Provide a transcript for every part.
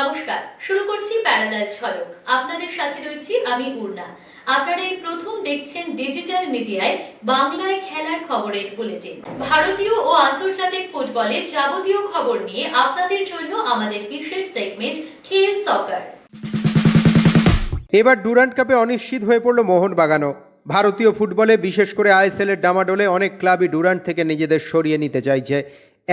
নমস্কার, শুরু করছি প্যারালাল ঝলক আপনাদের সাথে রয়েছি আমি পূর্ণা আপনারা এই প্রথম দেখছেন ডিজিটাল মিডিয়ায় বাংলায় খেলার খবরের বুলেটিন। ভারতীয় ও আন্তর্জাতিক ফুটবলের যাবতীয় খবর নিয়ে আপনাদের জন্য আমাদের বিশেষ সেগমেন্ট খেল সকার এবার ডুরান্ট কাপে অনিশ্চিত হয়ে পড়ল মোহনবাগানও। ভারতীয় ফুটবলে বিশেষ করে আইএসএলের ডামাডোলে অনেক ক্লাবই ডুরান্ট থেকে নিজেদের সরিয়ে নিতে চাইছে।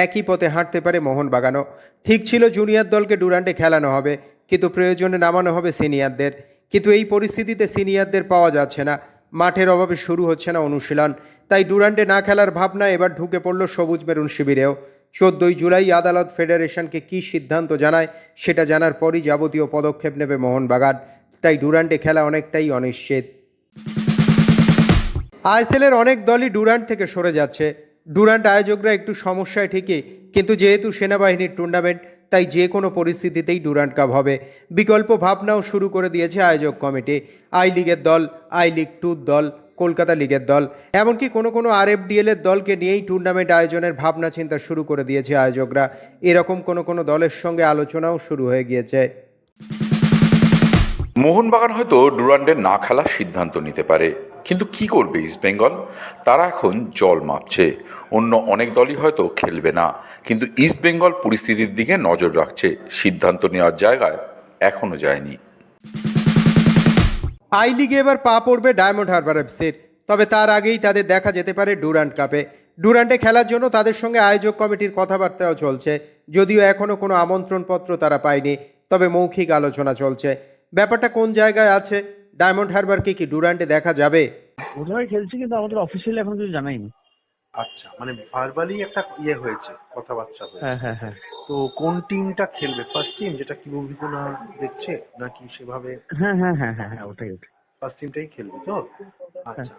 একই পথে হাঁটতে পারে মোহনবাগানও। ঠিক ছিল জুনিয়র দলকে ডুরান্টে খেলানো হবে, কিন্তু প্রয়োজনে নামানো হবে সিনিয়রদের। কিন্তু এই পরিস্থিতিতে সিনিয়রদের পাওয়া যাচ্ছে না। মাঠের অভাবে শুরু হচ্ছে না অনুশীলন। তাই ডুরান্টে না খেলার ভাবনা এবার ঢুকে পড়ল সবুজ মেরুন শিবিরেও। চোদ্দই জুলাই আদালত ফেডারেশনকে কী সিদ্ধান্ত জানায়, সেটা জানার পরই যাবতীয় পদক্ষেপ নেবে মোহনবাগান। তাই ডুরান্টে খেলা অনেকটাই অনিশ্চিত। আইএসএলের অনেক দলই ডুরান্ট থেকে সরে যাচ্ছে। ডুরান্ট আয়োজকরা একটু সমস্যায় ঠিকই, কিন্তু যেহেতু সেনাবাহিনীর টুর্নামেন্ট তাই যে কোনো পরিস্থিতিতেই ডুরান্ট কাপ হবে। বিকল্প ভাবনাও শুরু করে দিয়েছে আয়োজক কমিটি। আই লিগের দল, আই লিগ টুর দল, কলকাতা লিগের দল, এমনকি কোনো কোনো আরএফডিএল এর দলকে নিয়েই টুর্নামেন্ট আয়োজনের ভাবনা চিন্তা শুরু করে দিয়েছে আয়োজকরা। এরকম কোনো কোনো দলের সঙ্গে আলোচনাও শুরু হয়ে গিয়েছে। মোহনবাগান হয়তো ডুরান্ডের না খেলার সিদ্ধান্ত নিতে পারে। কিন্তু কি করবে ইস্টবেঙ্গল তারা এখন জল মাপছে। অন্য অনেক দলই হয়তো খেলবে না। কিন্তু ইস্টবেঙ্গল পরিস্থিতির দিকে নজর রাখছে। সিদ্ধান্ত নেওয়ার জায়গায় এখনও যায়নি। আই লিগে এবার পা পড়বে ডায়মন্ড হারবার এফসির তবে তার আগেই তাদের দেখা যেতে পারে ডুরান্ট কাপে। ডুরান্টে খেলার জন্য তাদের সঙ্গে আয়োজক কমিটির কথাবার্তাও চলছে। যদিও এখনও কোনো আমন্ত্রণপত্র তারা পায়নি, তবে মৌখিক আলোচনা চলছে। ব্যাপারটা কোন জায়গায় আছে ডায়মন্ড হারবারকে কি ডুরান্টে দেখা যাবে? বোধহয় খেলছে কিন্তু আমাদের অফিসিয়ালি এখন কিছু জানাইনি। আচ্ছা মানে ভার্বালি একটা ইয়ে হয়েছে কথাবার্তা হয়েছে। হ্যাঁ হ্যাঁ হ্যাঁ। তো কোন টিমটা খেলবে? ফার্স্ট টিম যেটা কি না দেখছে নাকি সেভাবে? হ্যাঁ হ্যাঁ হ্যাঁ হ্যাঁ হ্যাঁ ওটাই ওটাই। ফার্স্ট টিমটাই খেলবে তো? আচ্ছা।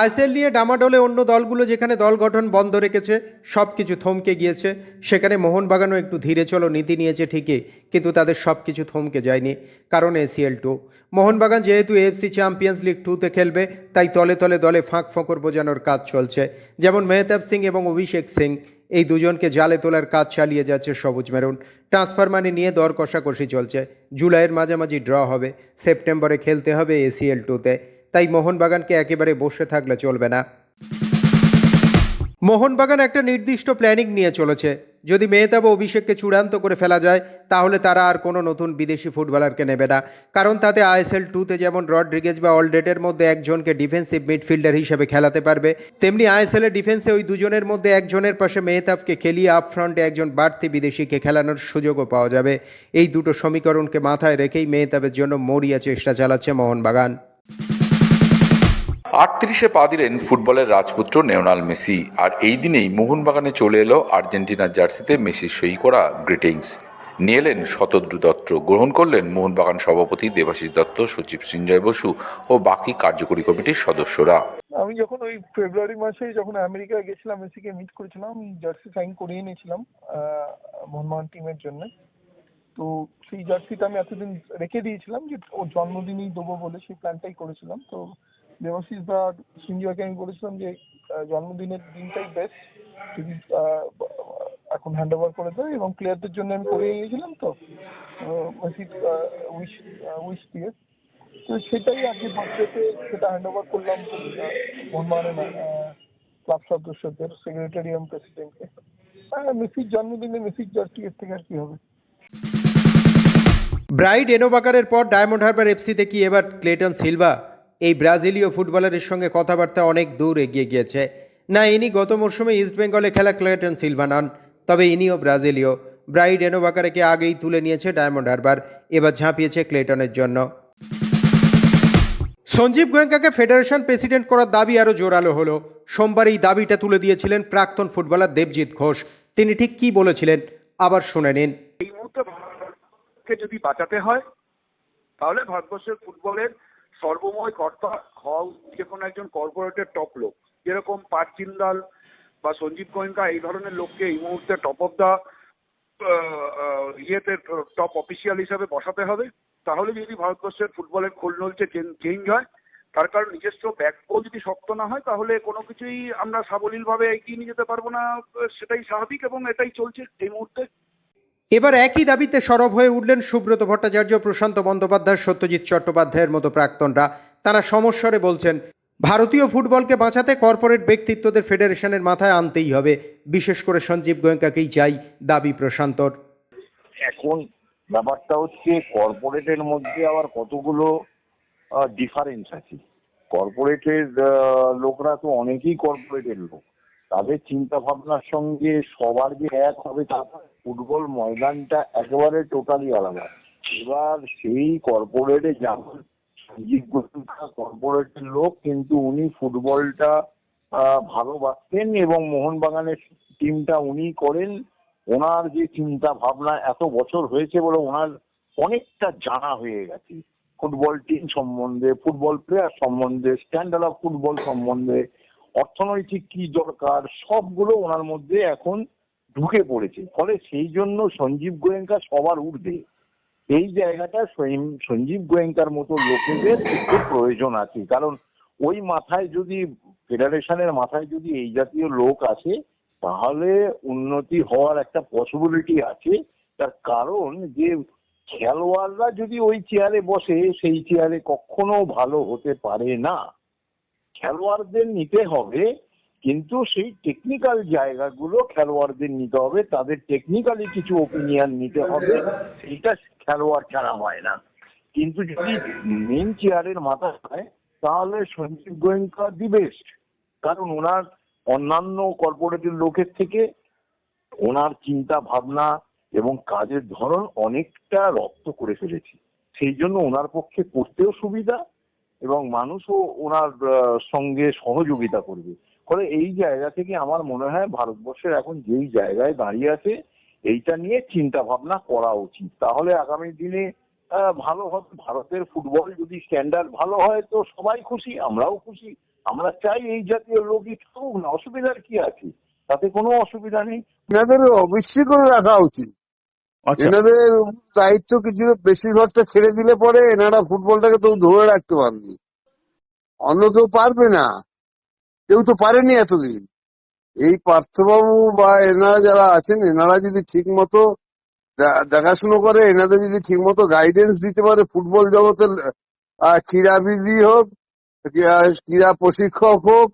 আইএসএল নিয়ে ডামাডোলে অন্য দলগুলো যেখানে দল গঠন বন্ধ রেখেছে সব কিছু থমকে গিয়েছে। সেখানে মোহনবাগানও একটু ধীরে চলো নীতি নিয়েছে ঠিকই, কিন্তু তাদের সব কিছু থমকে যায়নি, কারণ এসিএল টু। মোহনবাগান যেহেতু এএফসি চ্যাম্পিয়ন্স লিগ টুতে খেলবে, তাই তলে তলে দলে ফাঁক ফোঁকর বোঝানোর কাজ চলছে। যেমন মেহতাব সিং এবং অভিষেক সিং, এই দুজনকে জালে তোলার কাজ চালিয়ে যাচ্ছে সবুজ মেরুন। ট্রান্সফার মানি নিয়ে দর কষাকষি চলছে। জুলাইয়ের মাঝামাঝি ড্র হবে, সেপ্টেম্বরে খেলতে হবে এসিএল টুতে। তাই মোহনবাগানকে একেবারে বসে থাকলে চলবে না। মোহনবাগান একটা নির্দিষ্ট প্ল্যানিং নিয়ে চলেছে। যদি মেহতাব অভিষেককে চূড়ান্ত করে ফেলা যায়, তাহলে তারা আর কোনো নতুন বিদেশি ফুটবলারকে নেবে না। কারণ তাতে আইএসএল টুতে যেমন রড্রিগেজ বা অলডেটের মধ্যে একজনকে ডিফেন্সিভ মিডফিল্ডার হিসেবে খেলাতে পারবে, তেমনি আইএসএল ডিফেন্সে ওই দুজনের মধ্যে একজনের পাশে মেহতাবকে খেলিয়ে আপ ফ্রন্টে একজন বাড়তি বিদেশিকে খেলানোর সুযোগও পাওয়া যাবে। এই দুটো সমীকরণকে মাথায় রেখেই মেহতাবের জন্য মরিয়া চেষ্টা চালাচ্ছে মোহনবাগান। আটত্রিশে পা দিলেন ফুটবলের রাজপুত্র নেওনাল মেসি। আর এই দিনেই মোহনবাগানে চলে এলো আর্জেন্টিনার জার্সিতে মেসির সই করা গ্রিটিংস। নিয়ে এলেন শতদ্রু দত্ত গ্রহণ করলেন মোহনবাগান সভাপতি দেবাশিস দত্ত, সচিব সৃঞ্জয় বসু ও বাকি কার্যকরী কমিটির সদস্যরা। আমি যখন ওই ফেব্রুয়ারি মাসে যখন আমেরিকা গেছিলাম, মেসিকে মিট করেছিলাম, জার্সি সাইন করিয়ে নিয়েছিলাম মোহনবাগান টিমের জন্য। তো সেই জার্সিটা আমি এতদিন রেখে দিয়েছিলাম যে ওর জন্মদিনই দেবো বলে সেই প্ল্যানটাই করেছিলাম। তো দেবাশিস দা সিঞ্জুয়াকে আমি বলেছিলাম যে জন্মদিনের দিনটাই বেস্ট আহ, এখন হ্যান্ড ওভার করে দেয় এবং প্লেয়ারদের জন্য আমি করিয়ে নিয়েছিলাম তো। মেসি উইশ উইশ দিয়ে। তো সেটাই আজকে বার্থডেতে সেটা হ্যান্ড ওভার করলাম মোহনবাগানের ক্লাব সদস্যদের সেক্রেটারিয়াম প্রেসিডেন্টকে মেসির জন্মদিনে মেসির জার্সি এর থেকে আর কি হবে? ব্রাইড এনোবাকারের পর ডায়মন্ড হারবার এফসিতে কি এবার ক্লেটন সিলভা এই ব্রাজিলীয় ফুটবলারের সঙ্গে কথাবার্তা অনেক দূর এগিয়ে গিয়েছে। না, ইনি গত মরশুমে ইস্টবেঙ্গলে খেলা ক্লেটন সিলভা নন, তবে ইনিও ব্রাজিলীয়। ব্রাইড এনোবাকারকে আগেই তুলে নিয়েছে ডায়মন্ড হারবার, এবার ঝাঁপিয়েছে ক্লেটনের জন্য। সঞ্জীব গোয়েঙ্কাকে ফেডারেশন প্রেসিডেন্ট করার দাবি আরও জোরালো হলো। সোমবার এই দাবিটা তুলে দিয়েছিলেন প্রাক্তন ফুটবলার দেবজিৎ ঘোষ। তিনি ঠিক কি বলেছিলেন, আবার শুনে নিন। এই মুহূর্তে যদি বাঁচাতে হয়, তাহলে ভারতবর্ষের ফুটবলের সর্বময় কর্তা উচিত যে কোনো একজন কর্পোরেটের টপ লোক। যেরকম পাট জিন্দাল বা সঞ্জীব গোয়েঙ্কা, এই ধরনের লোককে এই মুহূর্তে টপ অফ দা ইয়েতে টপ অফিসিয়াল হিসাবে বসাতে হবে। তাহলে যদি ভারতবর্ষের ফুটবলের খোল নলচে চেঞ্জ হয়, তার কারণ নিজস্ব ব্যাকবোন যদি শক্ত না হয়, তাহলে কোনো কিছুই আমরা সাবলীলভাবে এগিয়ে নিয়ে যেতে পারব না, সেটাই স্বাভাবিক এবং এটাই চলছে এই মুহূর্তে। এবার একই দাবিতে সরব হয়ে উঠলেন সুব্রত ভট্টাচার্য, প্রশান্ত বন্দ্যোপাধ্যায়, সত্যজিৎ চট্টোপাধ্যায়ের মতো প্রাক্তনরা। তারা সমস্বরে বলছেন, ভারতীয় ফুটবলকে বাঁচাতে কর্পোরেট ব্যক্তিত্বদের ফেডারেশনের মাথায় আনতেই হবে। বিশেষ করে সঞ্জীব গোয়েঙ্কাকেই চাই দাবি প্রশান্তর। এখন ব্যাপারটা হচ্ছে, কর্পোরেটের মধ্যে আবার কতগুলো ডিফারেন্স আছে। কর্পোরেটের লোকরা তো অনেকেই কর্পোরেটের লোক। তাদের চিন্তা ভাবনার সঙ্গে সবার যে এক হবে তা। ফুটবল ময়দানটা একেবারে টোটালি আলাদা। এবার সেই কর্পোরেটে গোয়েঙ্কা কর্পোরেটের লোক, কিন্তু উনি ফুটবলটা ভালোবাসতেন এবং মোহনবাগানের টিমটা উনি করেন। ওনার যে চিন্তা ভাবনা এত বছর হয়েছে বলে ওনার অনেকটা জানা হয়ে গেছে। ফুটবল টিম সম্বন্ধে, ফুটবল প্লেয়ার সম্বন্ধে স্ট্যান্ডার্ড অফ ফুটবল সম্বন্ধে, অর্থনৈতিক কি দরকার, সবগুলো ওনার মধ্যে এখন ঢুকে পড়েছে। ফলে সেই জন্য সঞ্জীব গোয়েঙ্কা সবার ঊর্ধ্বে। এই জায়গাটা সঞ্জীব- গোয়েঙ্কার মতো লোকেদের একটু প্রয়োজন আছে। কারণ ওই মাথায় যদি, ফেডারেশনের মাথায় যদি এই জাতীয় লোক আসে, তাহলে উন্নতি হওয়ার একটা পসিবিলিটি আছে। তার কারণ যে খেলোয়াড়রা যদি ওই চেয়ারে বসে, সেই চেয়ারে কখনো ভালো হতে পারে না। খেলোয়াড়দের নিতে হবে কিন্তু সেই টেকনিক্যাল জায়গাগুলো খেলোয়াড়দের নিতে হবে, তাদের টেকনিক্যালি কিছু ওপিনিয়ন নিতে হবে, সেইটা খেলোয়াড় ছাড়া হয় না। কিন্তু যদি মেন চেয়ারের মাথা হয়, তাহলে সঞ্জীব গোয়েঙ্কা দি বেস্ট কারণ ওনার অন্যান্য কর্পোরেটিভ লোকের থেকে ওনার চিন্তা ভাবনা এবং কাজের ধরন অনেকটা রপ্ত করে ফেলেছি। সেই জন্য ওনার পক্ষে করতেও সুবিধা এবং মানুষও ওনার সঙ্গে সহযোগিতা করবে। ফলে এই জায়গা থেকে আমার মনে হয় ভারতবর্ষের এখন যেই জায়গায় দাঁড়িয়ে আছে এইটা নিয়ে চিন্তা ভাবনা করা উচিত। তাহলে আগামী দিনে ভালো হবে। ভারতের ফুটবল যদি স্ট্যান্ডার্ড ভালো হয় তো সবাই খুশি আমরাও খুশি। আমরা চাই এই জাতীয় লোকই থাকুক না অসুবিধার কি আছে? তাতে কোনো অসুবিধা নেই। এনাদের অবশ্যই করে রাখা উচিত। এনাদের দায়িত্ব কিছু বেশিরভাগটা ছেড়ে দিলে পরে এনারা ফুটবলটাকে তো ধরে রাখতে পারবে। অন্য কেউ পারবে না। কেউ তো পারেনি এতদিন। এই পার্থবাবু বা এনারা যারা আছেন এনারা যদি ঠিক মতো দেখাশুনো করে এনাদের যদি ঠিক মতো গাইডেন্স দিতে পারে ফুটবল জগতের আহ, ক্রীড়াবিদই হোক ক্রীড়া- প্রশিক্ষক হোক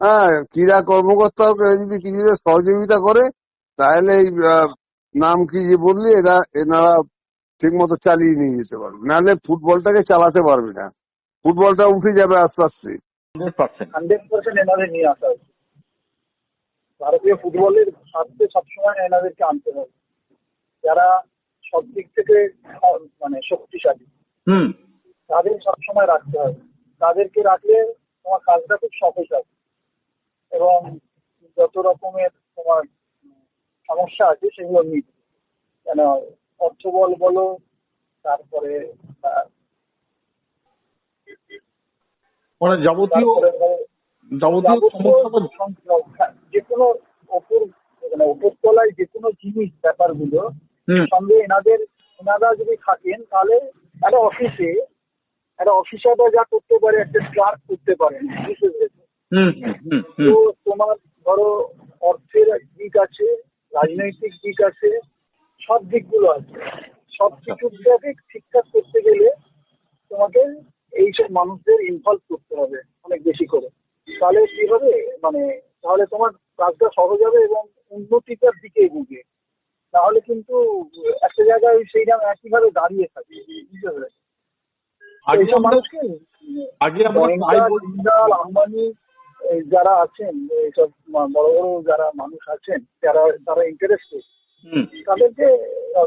হ্যাঁ ক্রীড়া কর্মকর্তা হোক যদি কিছুটা সহযোগিতা করে তাহলে এই নাম কি যে বললি এরা এনারা ঠিক মতো চালিয়ে নিয়ে যেতে পারবে। নাহলে ফুটবলটাকে চালাতে পারবে না। ফুটবলটা উঠে যাবে আস্তে আস্তে। Hundred percent. এনাদের নিয়ে আসা উচিত ভারতীয় ফুটবলের স্বার্থে সবসময় এনাদেরকে আনতে হবে। যারা সব দিক থেকে মানে শক্তিশালী তাদের সবসময় রাখতে হবে। তাদেরকে রাখলে তোমার কাজটা খুব সহজ হবে এবং যত রকমের তোমার সমস্যা আছে সেগুলো মিটবে। কেন? অর্থবল বলো তারপরে মানে যাবতীয় যাবতীয় যে কোনো ওপর মানে ওপরতলায় যে কোনো জিনিস ব্যাপারগুলো সঙ্গে এনাদের এনারা যদি থাকেন তাহলে একটা অফিসে একটা অফিসাররা যা করতে পারে একটা ক্লার্ক করতে পারে। তো তোমার ধরো অর্থের দিক আছে রাজনৈতিক দিক আছে সব দিকগুলো আছে। সব কিছুটাকে ঠিকঠাক করতে গেলে তোমাকে এইসব মানুষদের ইনভলভ করতে হবে অনেক বেশি করে। তাহলে কি হবে? মানে তাহলে তোমার কাজটা সহজ হবে এবং উন্নতিটার দিকে এগোবে। তাহলে কিন্তু একটা জায়গায় সেই দাম একইভাবে দাঁড়িয়ে থাকে বুঝতে পেরেছ? এইসব মানুষকে আম্বানি যারা আছেন এইসব বড় বড় যারা মানুষ আছেন যারা তারা ইন্টারেস্টেড হুম। তাদেরকে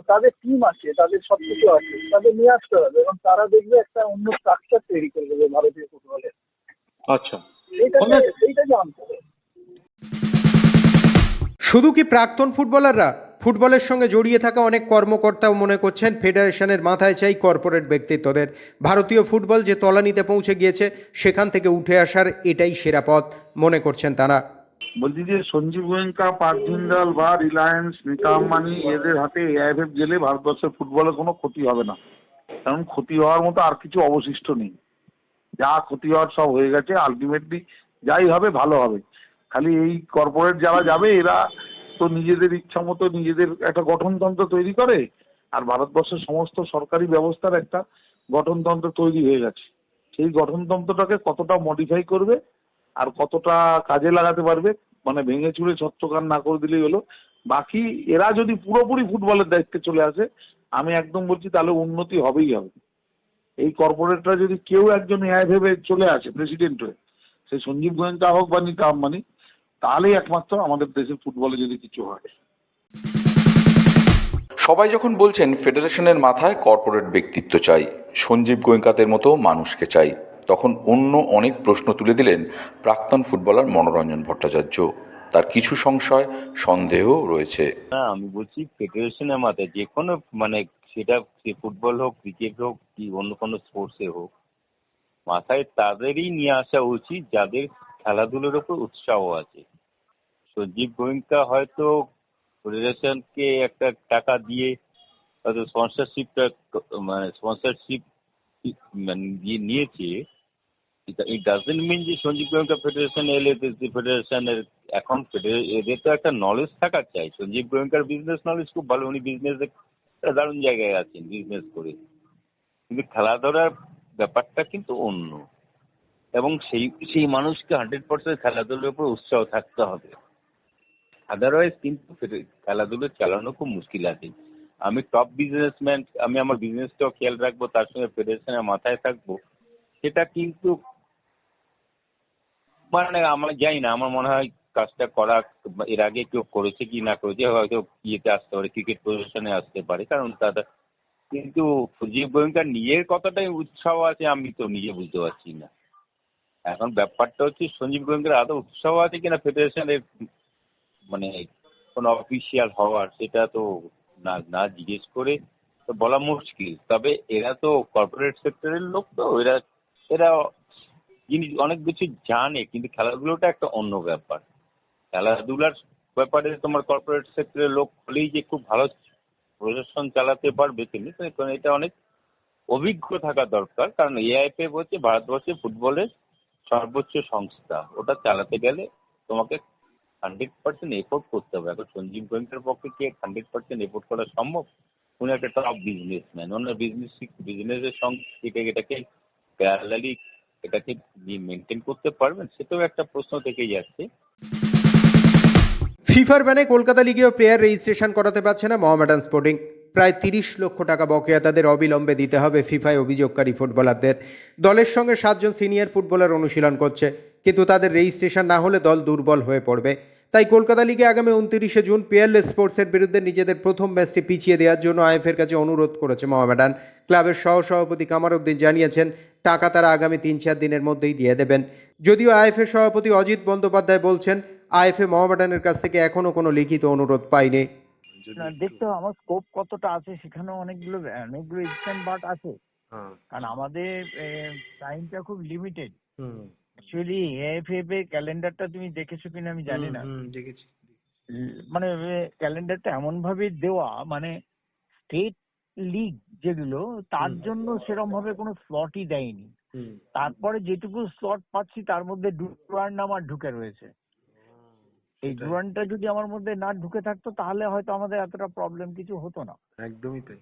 তাদের টিম আছে তাদের সব কিছু আছে তাদের নিয়ে আসতে হবে এবং তারা দেখবে একটা অন্য স্ট্রাকচার তৈরি করে দেবে ভারতীয় ফুটবলে। আচ্ছা। হবে শুধু কি প্রাক্তন ফুটবলাররা ফুটবলের সঙ্গে জড়িয়ে থাকা অনেক কর্মকর্তাও মনে করছেন ফেডারেশনের মাথায় চাই কর্পোরেট ব্যক্তিত্বদের। ভারতীয় ফুটবল যে তলানিতে পৌঁছে গিয়েছে সেখান থেকে উঠে আসার এটাই সেরা পথ মনে করছেন তারা। বলছি যে সঞ্জীব গোয়েঙ্কা পার্ক জিন্দাল বা রিলায়েন্স নীতা আম্বানি এদের হাতে এআইএফ গেলে ভারতবর্ষের ফুটবলের কোনো ক্ষতি হবে না। কারণ ক্ষতি হওয়ার মতো আর কিছু অবশিষ্ট নেই। যা ক্ষতি হওয়ার সব হয়ে গেছে আলটিমেটলি যাই হবে, ভালো হবে। খালি এই কর্পোরেট যারা যাবে, এরা তো নিজেদের ইচ্ছা মতো নিজেদের একটা গঠনতন্ত্র তৈরি করে, আর ভারতবর্ষের সমস্ত সরকারি ব্যবস্থার একটা গঠনতন্ত্র তৈরি হয়ে গেছে। সেই গঠনতন্ত্রটাকে কতটা মডিফাই করবে আর কতটা কাজে লাগাতে পারবে মানে ভেঙে চুরে ছত্রকার না করে দিলেই হলো। বাকি এরা যদি পুরোপুরি ফুটবলের দায়িত্বে চলে আসে, আমি একদম বলছি তাহলে উন্নতি হবেই হবে। এই কর্পোরেটরা যদি কেউ একজন এআই ভেবে চলে আসে প্রেসিডেন্ট হয়ে, সে সঞ্জীব গোয়েঙ্কা হোক বা নিতা আম্বানি, তাহলেই একমাত্র আমাদের দেশের ফুটবলে যদি কিছু হয়। সবাই যখন বলছেন ফেডারেশনের মাথায় কর্পোরেট ব্যক্তিত্ব চাই, সঞ্জীব গোয়েঙ্কাতের মতো মানুষকে চাই তখন অন্য অনেক প্রশ্ন তুলে দিলেন প্রাক্তন ফুটবলার মনোরঞ্জন ভট্টাচার্য। তার কিছু সংশয়, সন্দেহ রয়েছে। না, আমি বলছি ফেডারেশনের মাথায় যে কোনো মানে সেটা ফুটবল হোক ক্রিকেট হোক, কি অন্য কোনো স্পোর্টসে হোক, মাথায় তাদেরই নিয়ে আসা উচিত যাদের খেলাধুলোর ওপর উৎসাহ আছে। সঞ্জীব গোয়েঙ্কা হয়তো ফেডারেশনকে একটা টাকা দিয়ে হয়তো স্পন্সরশিপটা মানে স্পন্সরশিপ নিয়েছে। ইট ডাজেন্ট মিন যে সঞ্জীব গোয়েঙ্কা ফেডারেশন এলে ফেডারেশনের এখন এদের তো একটা নলেজ থাকা চাই। সঞ্জীব গোয়েঙ্কার বিজনেস নলেজ খুব ভালো। উনি বিজনেসে দারুণ জায়গায় আছেন বিজনেস করে। কিন্তু খেলাধুলার ব্যাপারটা কিন্তু অন্য। এবং সেই সেই মানুষকে হান্ড্রেড পার্সেন্ট খেলাধুলার উপর উৎসাহ থাকতে হবে। আদারওয়াইজ কিন্তু খেলাধুলো চালানো খুব মুশকিল আছে। আমি টপ বিজনেসম্যান আমি আমার বিজনেসটাও খেয়াল রাখব, তার সঙ্গে ফেডারেশনের মাথায় থাকব। সেটা কিন্তু মানে আমার জানি না, আমার মনে হয় কাজটা করা এর আগে কেউ করেছে কি না করেছে, হয়তো ইয়েতে আসতে পারে ক্রিকেট পজিশনে আসতে পারে, কারণ তাদের কিন্তু সঞ্জীব গোয়েঙ্কার নিজের কতটাই উৎসাহ আছে, আমি তো নিজে বুঝতে পারছি না। এখন ব্যাপারটা হচ্ছে সঞ্জীব গোয়েঙ্কার আদৌ উৎসাহ আছে কিনা ফেডারেশনের মানে কোনো অফিসিয়াল হওয়ার, সেটা তো না না জিজ্ঞেস করে তো বলা মুশকিল। তবে এরা তো কর্পোরেট সেক্টরের লোক তো, এরা এরা জিনিস অনেক কিছু জানে, কিন্তু খেলাধুলোটা একটা অন্য ব্যাপার। খেলাধুলার ব্যাপারে তোমার কর্পোরেট সেক্টরের লোক হলেই যে খুব ভালো প্রশাসন চালাতে পারবে তিনি তো এখন এটা অনেক অভিজ্ঞ থাকা দরকার। কারণ এআইএফএফ হচ্ছে ভারতবর্ষের ফুটবলের সর্বোচ্চ সংস্থা। ওটা চালাতে গেলে তোমাকে হান্ড্রেড পার্সেন্ট এফোর্ট করতে হবে। এখন সঞ্জীব গোয়েঙ্কার পক্ষে কি হান্ড্রেড পার্সেন্ট এফোর্ট করা সম্ভব? উনি একটা টপ বিজনেসম্যান ওনার বিজনেস বিজনেসের সঙ্গে এটা- এটাকে প্যারালালি এটাকে মেনটেন করতে পারবেন, সেটাও একটা প্রশ্ন থেকেই যাচ্ছে। ফিফার ব্যানে কলকাতা লিগেও প্লেয়ার রেজিস্ট্রেশন করাতে পারছে না মোহামেডান স্পোর্টিং প্রায় তিরিশ লক্ষ টাকা বকেয়া তাদের অবিলম্বে দিতে হবে ফিফায় অভিযোগকারী ফুটবলারদের। দলের সঙ্গে সাতজন সিনিয়র ফুটবলার অনুশীলন করছে, কিন্তু তাদের রেজিস্ট্রেশন না হলে দল দুর্বল হয়ে পড়বে। তাই কলকাতা লিগে আগামী উনত্রিশে জুন পিয়ারলেস স্পোর্টসের বিরুদ্ধে নিজেদের প্রথম ম্যাচটি পিছিয়ে দেওয়ার জন্য আইএফের কাছে অনুরোধ করেছে মোহামেডান। ক্লাবের সহ সভাপতি কামার উদ্দিন জানিয়েছেন টাকা তারা আগামী তিন চার দিনের মধ্যেই দিয়ে দেবেন। যদিও আইএফের সভাপতি অজিত বন্দ্যোপাধ্যায় বলছেন আইএফএ মোহামেডানের কাছ থেকে এখনও কোনো লিখিত অনুরোধ পায়নি। দেখতে হবে আমার স্কোপ কতটা আছে সেখানে অনেকগুলো অনেকগুলো এক্সটেন্ড বাট আছে। হ্যাঁ। কারণ আমাদের টাইমটা খুব লিমিটেড হুম। অ্যাকচুয়ালি এএফএফ এর ক্যালেন্ডারটা তুমি দেখেছ কিনা আমি জানি না। দেখেছি। মানে ক্যালেন্ডারটা এমন ভাবে দেওয়া মানে স্টেট লিগ যেগুলো তার জন্য সেরকম ভাবে কোনো স্লটই দেয়নি। তারপরে যেটুকু স্লট পাচ্ছি তার মধ্যে ডুরান্ড আমার ঢুকে রয়েছে। এই। ডুরান্ডটা যদি আমার মধ্যে না ঢুকে থাকতো তাহলে হয়তো আমাদের এতটা প্রবলেম কিছু হতো না। একদমই তাই।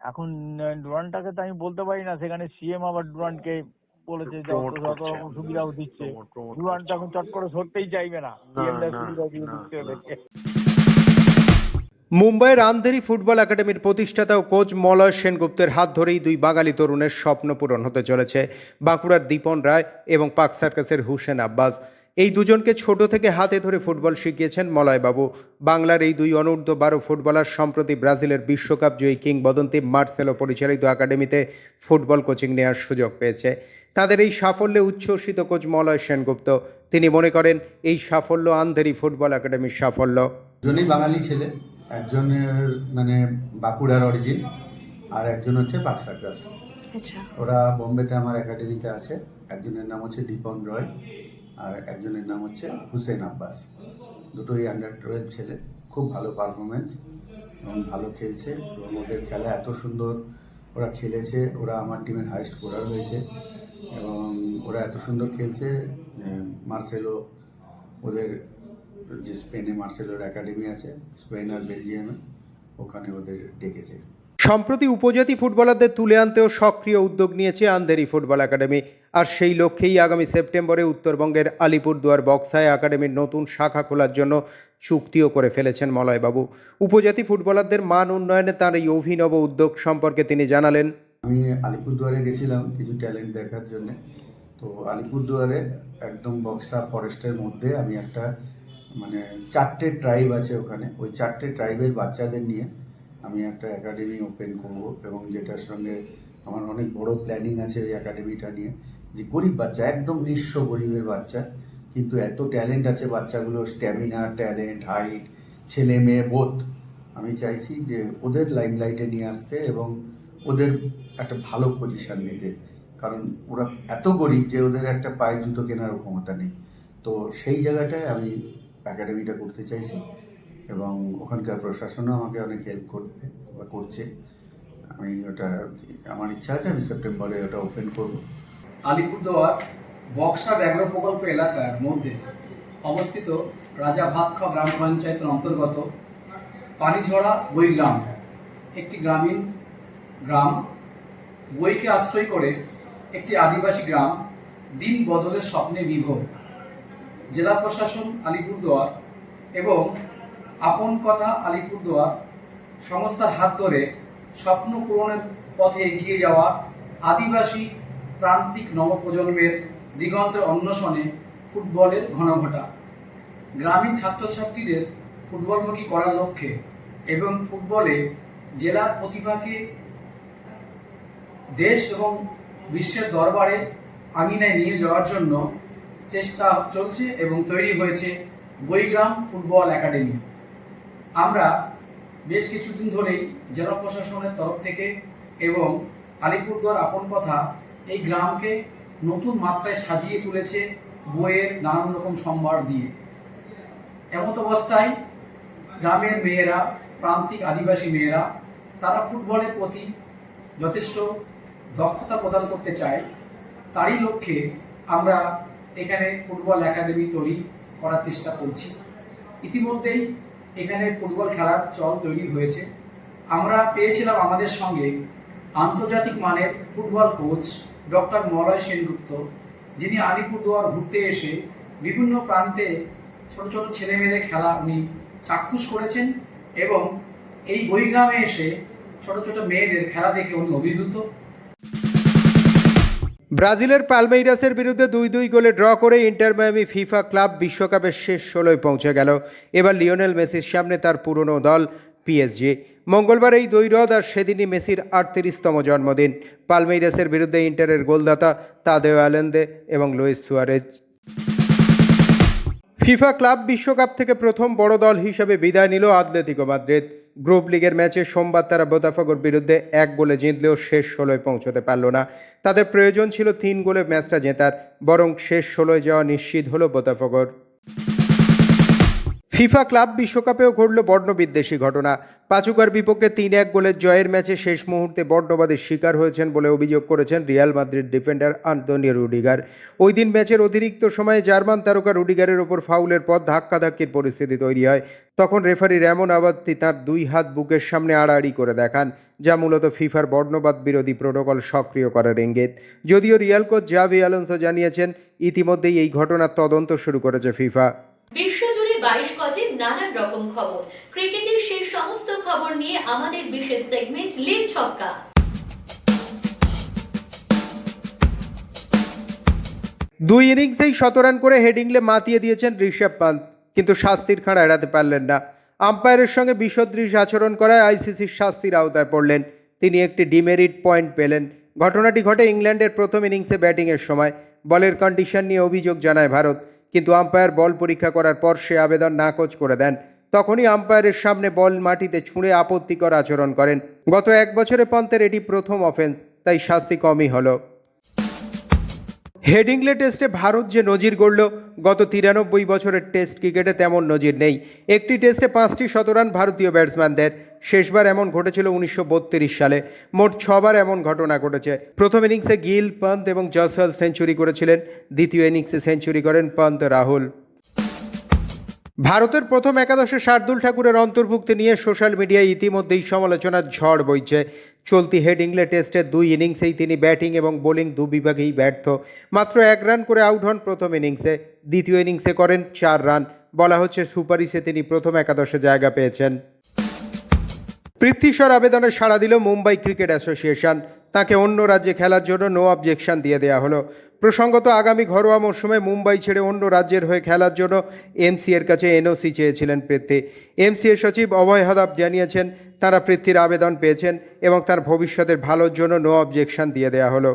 এখন ডুরান্ডটাকে তো আমি বলতে পারি না সেখানে সিএম আবার ডুরান্ডকে বলেছে যে অত যত রকম সুবিধাও দিচ্ছে। ডুরান্ট এখন চট করে ধরতেই চাইবে না। সুবিধা দিয়ে দিচ্ছে। ওদেরকে। মুম্বাইয়ের আন্ধেরি ফুটবল একাডেমির প্রতিষ্ঠাতা ও কোচ মলয় সেনগুপ্তের হাত ধরেই দুই বাঙালি তরুণের স্বপ্ন পূরণ হতে চলেছে। বাঁকুড়ার দীপন রায় এবং পাক সার্কাসের হুসেন আব্বাস। এই দুজনকে ছোট থেকে হাতে ধরে ফুটবল শিখিয়েছেন মলয়বাবু। বাংলার এই দুই অনূর্ধ্ব বারো ফুটবলার সম্প্রতি ব্রাজিলের বিশ্বকাপ জয়ী কিংবদন্তি মার্সেলো পরিচালিত একাডেমিতে ফুটবল কোচিং নেওয়ার সুযোগ পেয়েছে। তাদের এই সাফল্যে উচ্ছ্বসিত কোচ মলয় সেনগুপ্ত। তিনি মনে করেন এই সাফল্য আন্ধেরি ফুটবল একাডেমির সাফল্য। দুজনেই বাঙালি ছেলে। একজনের মানে বাঁকুড়ার অরিজিন আর একজন হচ্ছে পাক সার্কাস আচ্ছা। ওরা বোম্বেতে আমার একাডেমিতে আছে। একজনের নাম হচ্ছে দীপন রয়। আর একজনের নাম হচ্ছে হুসেন আব্বাস। দুটোই আন্ডার টুয়েলভ ছেলে, খুব ভালো পারফরমেন্স এবং ভালো খেলছে। এবং ওদের খেলা এত সুন্দর, ওরা খেলেছে, ওরা আমার টিমের হাইস্ট স্কোরার হয়েছে এবং ওরা এত সুন্দর খেলছে মার্সেলো, ওদের যে স্পেনে মার্সেলোর একাডেমি আছে, স্পেন আর বেলজিয়ামে, ওখানে ওদের ডেকেছে। সম্প্রতি উপজাতি ফুটবলারদের তুলে আনতেও সক্রিয় উদ্যোগ নিয়েছে আন্ধেরি ফুটবল একাডেমি। আর সেই লক্ষ্যেই আগামী সেপ্টেম্বরে উত্তরবঙ্গের আলিপুরদুয়ার বক্সায় একাডেমির নতুন শাখা খোলার জন্য চুক্তিও করে ফেলেছেন মলয়বাবু। উপজাতি ফুটবলারদের মান উন্নয়নে তার এই অভিনব উদ্যোগ সম্পর্কে তিনি জানালেন। আমি আলিপুরদুয়ারে গেছিলাম কিছু ট্যালেন্ট দেখার জন্য। তো আলিপুরদুয়ারে একদম বক্সা ফরেস্টের মধ্যে আমি একটা মানে চারটে ট্রাইব আছে ওখানে। ওই চারটে ট্রাইবের বাচ্চাদের নিয়ে আমি একটা একাডেমি ওপেন করব এবং যেটার সঙ্গে আমার অনেক বড় প্ল্যানিং আছে ওই একাডেমিটা নিয়ে যে গরিব বাচ্চা, একদম নিঃস্ব গরিবের বাচ্চা, কিন্তু এত ট্যালেন্ট আছে বাচ্চাগুলোর স্ট্যামিনা ট্যালেন্ট হাইট ছেলে মেয়ে বোধ আমি চাইছি যে ওদের লাইমলাইটে নিয়ে আসতে এবং ওদের একটা ভালো পজিশন নিতে। কারণ ওরা এত গরিব যে ওদের একটা পায়ের জুতো কেনারও ক্ষমতা নেই। তো সেই জায়গাটায় আমি একাডেমিটা করতে চাইছি। এবং ওখানকার প্রশাসনও আমাকে অনেক হেল্প করবে বা করছে। আমি ওটা, আমার ইচ্ছা আছে আমি সেপ্টেম্বরে ওটা ওপেন করব। আলিপুরদুয়ার বক্সা ব্যাঘ্র প্রকল্প এলাকার মধ্যে অবস্থিত রাজা ভাতখা গ্রাম পঞ্চায়েতের অন্তর্গত পানিঝরা বই গ্রাম। একটি গ্রামীণ গ্রাম। বইকে আশ্রয় করে একটি আদিবাসী গ্রাম। দিন বদলের স্বপ্নে বিভোর। জেলা প্রশাসন আলিপুরদুয়ার এবং আপন কথা আলিপুরদুয়ার সংস্থার হাত ধরে স্বপ্ন পূরণের পথে এগিয়ে যাওয়া আদিবাসী প্রান্তিক নবপ্রজন্মের দিগন্তের অন্বেষণে ফুটবলের ঘনঘটা। গ্রামীণ ছাত্রছাত্রীদের ফুটবলমুখী করার লক্ষ্যে এবং ফুটবলে জেলার প্রতিভাকে দেশ এবং বিশ্বের দরবারে আঙিনায় নিয়ে যাওয়ার জন্য চেষ্টা চলছে এবং তৈরি হয়েছে বইগ্রাম ফুটবল একাডেমি। আমরা বেশ কিছুদিন ধরেই জেলা প্রশাসনের তরফ থেকে এবং আলিপুরদুয়ার আপন কথা এই গ্রামকে নতুন মাত্রায় সাজিয়ে তুলেছে বইয়ের নানান রকম সম্ভার দিয়ে। এমত অবস্থায় গ্রামের মেয়েরা, প্রান্তিক আদিবাসী মেয়েরা, তারা ফুটবলের প্রতি যথেষ্ট দক্ষতা প্রদান করতে চায়। তারই লক্ষ্যে আমরা এখানে ফুটবল একাডেমি তৈরি করার চেষ্টা করছি। ইতিমধ্যেই এখানে ফুটবল খেলার চল তৈরি হয়েছে। আমরা পেয়েছিলাম আমাদের সঙ্গে আন্তর্জাতিক মানের football coach doctor Malay Sengupta, যিনি আলিপুরদুয়ার ঘুরতে এসে বিভিন্ন প্রান্তে ছোট ছোট ছেলে মেয়েদের খেলা উনি চাক্ষুষ করেছেন এবং এই বইগ্রামে এসে ছোট ছোট মেয়েদের খেলা দেখে উনি অভিভূত। ব্রাজিলের পালমেইরাসের বিরুদ্ধে দুই দুই গোলে ড্র করে ইন্টার মায়ামি ফিফা ক্লাব বিশ্বকাপের শেষ ষোলোয় পৌঁছে গেল। এবার লিওনেল মেসির সামনে তার পুরনো দল পিএসজি মঙ্গলবার এই দৈরদ আর সেদিনই মেসির আটত্রিশতম জন্মদিন। পালমেইরাসের বিরুদ্ধে ইন্টারের গোলদাতা তাদেও আলেন্দে এবং লুইস সুয়ারেজ। ফিফা ক্লাব বিশ্বকাপ থেকে প্রথম বড় দল হিসেবে বিদায় নিল আতলেতিকো মাদ্রিদ। গ্রুপ লিগের ম্যাচে সোমবার তারা বোতাফাগোর বিরুদ্ধে এক গোলে জিতলেও শেষ ষোলোয় পৌঁছতে পারল না। তাদের প্রয়োজন ছিল তিন গোলে ম্যাচটা জেতার, বরং শেষ ষোলোয় যাওয়া নিশ্চিত হলো বোতাফাগোর ফিফা ক্লাব বিশ্বকাপেও ঘটল বর্ণবিদ্বেষী ঘটনা। পাচুকার বিপক্ষে তিন এক গোলের জয়ের ম্যাচে শেষ মুহূর্তে বর্ণবাদের শিকার হয়েছেন বলে অভিযোগ করেছেন Real Madrid defender Antonio Rudiger. ওই দিন ম্যাচের অতিরিক্ত সময়ে জার্মান তারকা রুডিগারের ওপর ফাউলের পর ধাক্কাধাক্কির পরিস্থিতি তৈরি হয়। তখন রেফারির এমন আবাদটি তার দুই হাত বুকের সামনে আড়াআড়ি করে দেখান, যা মূলত ফিফার বর্ণবাদ বিরোধী প্রোটোকল সক্রিয় করার ইঙ্গিত। যদিও রিয়াল কোচ জাভি আলোনসো জানিয়েছেন, ইতিমধ্যেই এই ঘটনার তদন্ত শুরু করেছে ফিফা। বিশ্বজুড়ে বাইশ গজের নানান রকম খবর। ক্রিকেটের সেই সমস্ত খবর নিয়ে আমাদের বিশেষ সেগমেন্ট লিগ ছক্কা। দুই ইনিংসেই শতরান করে হেডিংলে মাতিয়ে দিয়েছেন ঋষভ পান্ত, কিন্তু শাস্তির খাঁড়া এড়াতে পারলেন না। আম্পায়ারের সঙ্গে বিসদৃশ আচরণ করায় আইসিসির শাস্তির আওতায় পড়লেন। তিনি একটি ডিমেরিট পয়েন্ট পেলেন। ঘটনাটি ঘটে ইংল্যান্ডের প্রথম ইনিংসে ব্যাটিংয়ের সময়। বলের কন্ডিশন নিয়ে অভিযোগ জানায় ভারত। কিন্তু আম্পায়ার বল পরীক্ষা করার পর সে আবেদন নাকচ করে দেন। তখনই আম্পায়ারের সামনে বল মাটিতে ছুঁড়ে আপত্তিকর আচরণ করেন। গত এক বছরে পন্থের এটি প্রথম অফেন্স তাই শাস্তি কমই হলো। হেডিংলে টেস্টে ভারত যে নজির গড়ল, গত তিরানব্বই বছরের টেস্ট ক্রিকেটে তেমন নজির নেই। একটি টেস্টে পাঁচটি শতরান ভারতীয় ব্যাটসম্যানদের শেষবার এমন ঘটেছিল উনিশশো বত্রিশ সালে। মোট ছবার এমন ঘটনা ঘটেছে। প্রথম ইনিংসে গিল, পন্ত এবং জসওয়াল সেঞ্চুরি করেছিলেন। দ্বিতীয় ইনিংসে সেঞ্চুরি করেন পন্ত, রাহুল। ভারতের প্রথম একাদশে শার্দুল ঠাকুরের অন্তর্ভুক্তি নিয়ে সোশ্যাল মিডিয়ায় ইতিমধ্যেই সমালোচনার ঝড় বইছে। চলতি হেড ইংল্যান্ড টেস্টের দুই ইনিংসেই তিনি ব্যাটিং এবং বোলিং দু বিভাগেই ব্যর্থ। মাত্র এক রান করে আউট হন প্রথম ইনিংসে। দ্বিতীয় ইনিংসে করেন চার রান। বলা হচ্ছে সুপারিশে তিনি প্রথম একাদশে জায়গা পেয়েছেন। পৃথ্বীশ্বর আবেদনে সাড়া দিল মুম্বাই ক্রিকেট অ্যাসোসিয়েশন। তাকে অন্য রাজ্যে খেলার জন্য নো অবজেকশন দিয়ে দেওয়া হলো। প্রসঙ্গত আগামী ঘরোয়া মরশুমে মুম্বাই ছেড়ে অন্য রাজ্যের হয়ে খেলার জন্য এমসি এর কাছে এনওসি চেয়েছিলেন পৃথ্বী এমসি এর সচিব অভয় হাদাব জানিয়েছেন, তারা পৃথ্বীর আবেদন পেয়েছেন এবং তার ভবিষ্যতের ভালোর জন্য নো অবজেকশন দিয়ে দেওয়া হলো।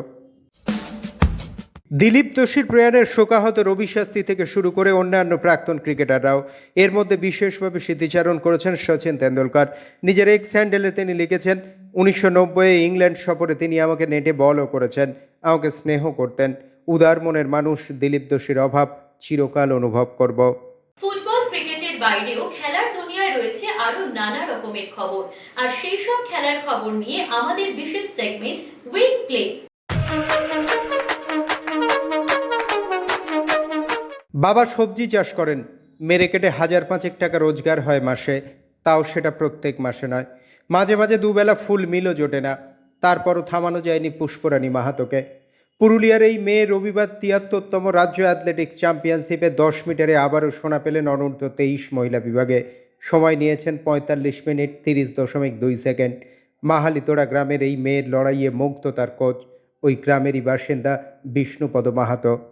দিলীপ দোষীর প্রয়াণের শোকাহত রবি শাস্তি থেকে শুরু করে অন্যান্য প্রাক্তন ক্রিকেটাররাও। এর মধ্যে বিশেষভাবে স্মৃতিচারণ করেছেন সচিন তেন্ডুলকর। নিজের এক্স হ্যান্ডেলে তিনি লিখেছেন, উনিশশো নব্বই ইংল্যান্ড সফরে তিনি আমাকে নেটে বলও করেছেন, আমাকে স্নেহ করতেন। উদার মনের মানুষ, দিলীপ দোষীর অভাব, চিরকাল অনুভব করব। ফুটবল, ক্রিকেটের বাইরেও খেলার দুনিয়ায় রয়েছে আরও নানা রকমের খবর। আর সেই সব খেলার খবর নিয়ে আমাদের বিশেষ সেগমেন্ট উইক প্লে বাবা সবজি চাষ করেন। মেরে কেটে হাজার পাঁচেক টাকা রোজগার হয় মাসে। তাও সেটা প্রত্যেক মাসে নয়। মাঝে মাঝে দুবেলা ফুল মিলও জোটে না। তারপরও থামানো যায়নি পুষ্পরানী মাহাতোকে। পুরুলিয়ার এই মেয়ে রবিবার তিয়াত্তরতম রাজ্য অ্যাথলেটিক্স চ্যাম্পিয়নশিপে দশ মিটারে আবারও সোনা পেলেন অনূর্ধ্ব তেইশ মহিলা বিভাগে। সময় নিয়েছেন পঁয়তাল্লিশ মিনিট তিরিশ দশমিক দুই সেকেন্ড। মাহালিতোড়া গ্রামের এই মেয়ের লড়াইয়ে মুগ্ধ তার কোচ। ওই গ্রামেরই বাসিন্দা বিষ্ণুপদ মাহাতো।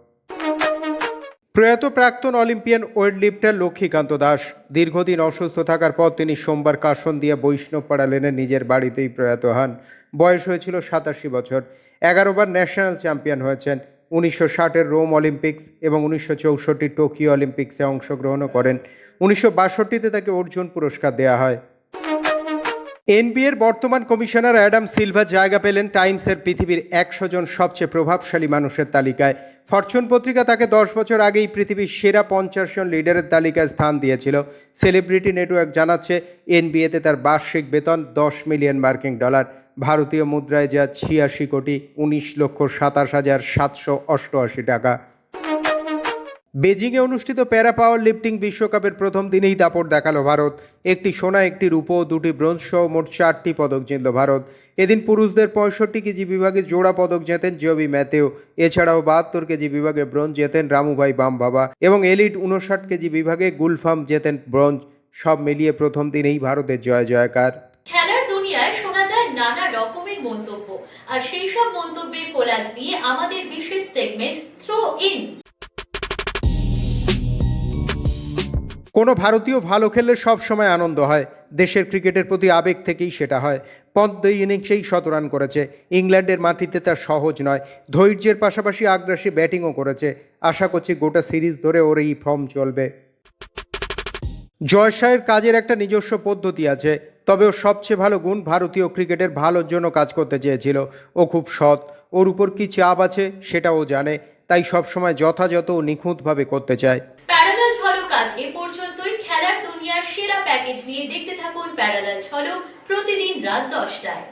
প্রয়াত প্রাক্তন Olympian weightlifter Lakshmikanta Das. দীর্ঘদিন অসুস্থ থাকার পর তিনি সোমবার কাশন দিয়ে বৈষ্ণবপাড়া লেনে নিজের বাড়িতেই প্রয়াত হন। বয়স হয়েছিল সাতাশি বছর। এগারোবার ন্যাশনাল চ্যাম্পিয়ন হয়েছেন। উনিশশো ষাটের রোম অলিম্পিক্স এবং উনিশশো চৌষট্টি টোকিও অলিম্পিক্সে অংশগ্রহণও করেন। উনিশশো বাষট্টিতে তাকে অর্জুন পুরস্কার দেওয়া হয়। এনবিএর বর্তমান কমিশনার অ্যাডাম সিলভা জায়গা পেলেন টাইমসের পৃথিবীর একশো জন সবচেয়ে প্রভাবশালী মানুষের তালিকায়। ফরচুন পত্রিকা তাকে দশ বছর আগেই পৃথিবীর সেরা পঞ্চাশ জন লিডারের তালিকায় স্থান দিয়েছিল। সেলিব্রিটি নেটওয়ার্ক জানাচ্ছে, এনবিএতে তার বার্ষিক বেতন দশ মিলিয়ন মার্কিন ডলার। ভারতীয় মুদ্রায় যা ছিয়াশি কোটি, উনিশ লক্ষ সাতাশ হাজার সাতশো অষ্টআশি টাকা। বেজিংয়ে অনুষ্ঠিত প্যারা পাওয়ার লিফটিং বিশ্বকাপের প্রথম দিনেই দাপট দেখাল ভারত। একটি সোনা, একটি রূপো দুটি ব্রোঞ্জ সহ মোট চারটি পদক জিতল ভারত। এদিন পুরুষদের পঁয়ষট্টি কেজি বিভাগে জোড়া পদক জেতেন জবি ম্যাথেও এছাড়াও বাহাত্তর কেজি বিভাগে ব্রোঞ্জ জেতেন রামুভাই বাম বাবা এবং এলিট উনষাট কেজি বিভাগে গুলফাম জেতেন ব্রোঞ্জ। সব মিলিয়ে প্রথম দিনেই ভারতের জয় জয়কার। খেলার দুনিয়ায় শোনা যায় নানা রকমের মন্তব্য। আর সেই সব মন্তব্যের কোলাজ নিয়ে আমাদের বিশেষ সেগমেন্ট থ্রো ইন কোনো ভারতীয় ভালো খেললে সব সময় আনন্দ হয়। দেশের ক্রিকেটের প্রতি আবেগ থেকেই সেটা হয়। পদ্ম ইনিংসেই শতরান করেছে। ইংল্যান্ডের মাটিতে তার সহজ নয়। ধৈর্যের পাশাপাশি আগ্রাসী ব্যাটিংও করেছে। আশা করছি গোটা সিরিজ ধরে ওর এই ফর্ম চলবে। জয়শাহের কাজের একটা নিজস্ব পদ্ধতি আছে। তবে ওর সবচেয়ে ভালো গুণ ভারতীয় ক্রিকেটের ভালোর জন্য কাজ করতে চেয়েছিল। ও খুব সৎ। ওর উপর কি চাপ আছে সেটা ও জানে। তাই সবসময় যথাযথ ও নিখুঁতভাবে করতে চায়। দিয়ে দেখতে থাকুন প্যারালাল ছলক প্রতিদিন রাত দশটায়।